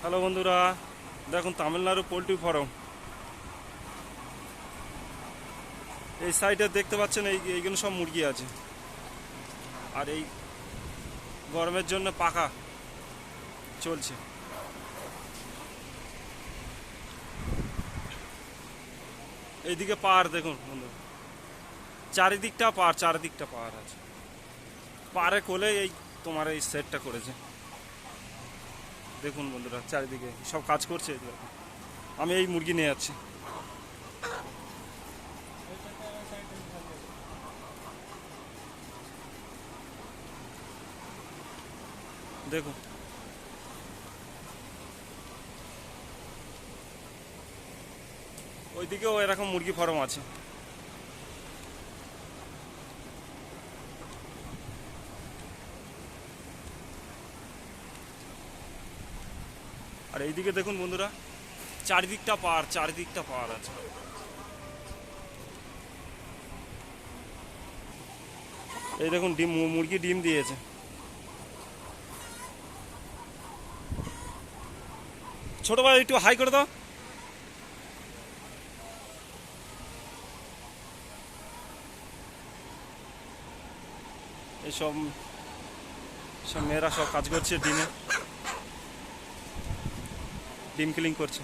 Hello বন্ধুরা, দেখুন Tamil Nadu poultry farm. এই সাইডে দেখতে পাচ্ছেন, এই, এইগুলো সব মুরগি আছে। আর এই গরমের জন্য পাখা চলছে। এইদিকে পাহাড়, দেখুন বন্ধু চারিদিকটা পাহাড় চারিদিকটা পাহাড় আছে। পাহাড়ে কোলে এই তোমার এই সেটটা করেছে। দেখুন বন্ধুরা, চারিদিকে সব কাজ করছে। আমি এই মুরগি নিয়ে যাচ্ছি। দেখুন। ওইদিকেও এরকম মুরগি ফার্ম আছে। আর এইদিকে দেখুন বন্ধুরা, চারিদিকটা পাহাড় চারিদিকটা পাহাড় আছে। এই দেখুন ডিম মুরগি ডিম দিয়েছে। ছোট ভাই, একটু হাই করে দাও। এইসব সব মেয়েরা সব কাজ করছে ডিমে। ডিম কিলিং করছে।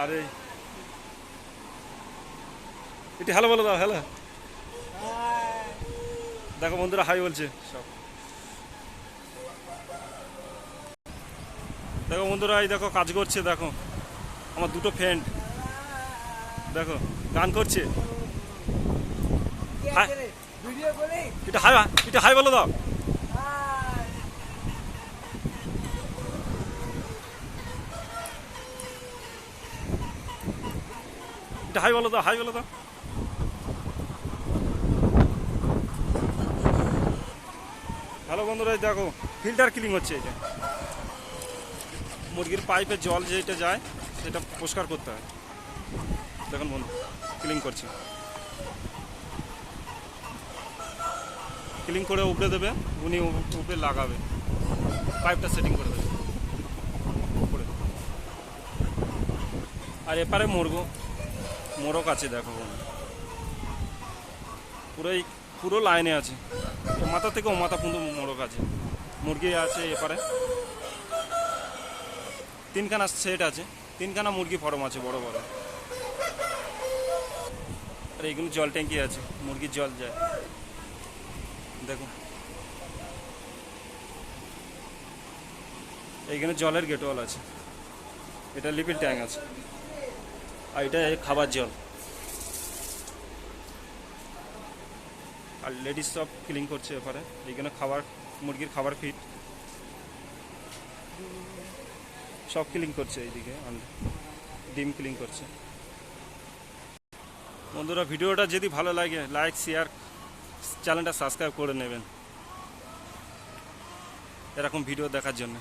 আর। এই এটি হ্যালো বলে দাও হ্যালো। দেখো বন্ধুরা হাই বলছে। সব দেখো বন্ধুরা এই দেখো কাজ করছে দেখো। আমার দুটো ফ্রেন্ড দেখো গান করছে। এটা হাই এটা হাই বলে দাও। এটা হাই বলে দাও হাই বলে দাও হ্যালো বন্ধুরা দেখো ফিল্টার ক্লিন হচ্ছে এটা। মুরগির পাইপে জল যেটা যায়, সেটা পরিষ্কার করতে হয়। দেখুন বন্ধু ক্লিন করছে। ক্লিন করে উপড়ে দেবে, উনি উপরে লাগাবে। পাইপটা সেটিং করে দেবে। উপরে। আর এপারে মোরগো। মোরগ আছে, দেখো পুরোই পুরো লাইনে আছে। মাথা থেকে ও মাথা পর্যন্ত মোরগ আছে। মুরগি আছে এপারে। তিনখানা সেট আছে। তিনখানা মুরগি ফরম আছে, বড় বড়। আর এইগুলো জল ট্যাঙ্কি আছে মুরগির জল যায়। দেখুন এইখানে জলের গেটওয়াল আছে। এটা লিপিড ট্যাঙ্ক আছে। আর এটা খাবার জল। আর লেডিস সব ক্লিন করছে এপারে এইখানে খাবার, মুরগির খাবার ফিট সব ক্লিন করছে এইদিকে ডিম ক্লিন করছে। বন্ধুরা, ভিডিওটা যদি ভালো লাগে লাইক শেয়ার চ্যানেলটা সাবস্ক্রাইব করে নেবেন। এরকম ভিডিও দেখার জন্য।